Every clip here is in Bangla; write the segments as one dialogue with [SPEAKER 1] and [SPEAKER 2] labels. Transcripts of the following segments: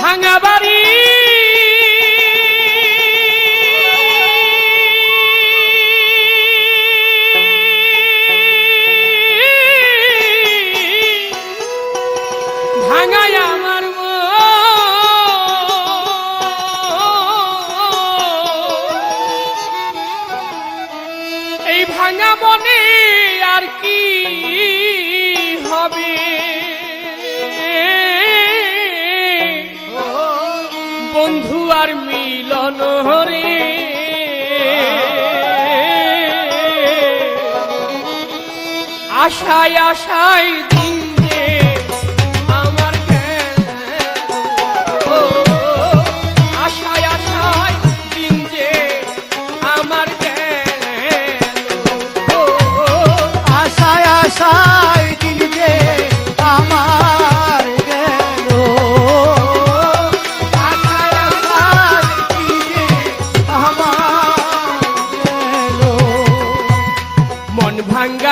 [SPEAKER 1] ভাঙা বাড়ি। আমার এই ভাঙা মনে আর কি বন্ধু আর মিলন হরে। আশায় আশায়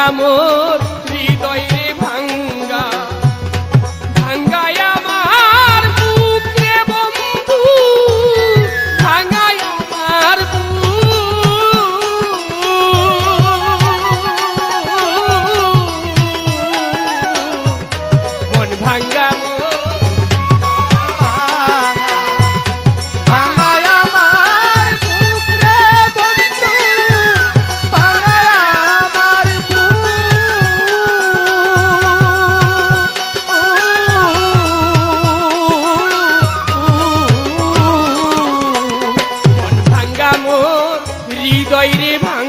[SPEAKER 1] amor. মোর হৃদয় রে ভাঙ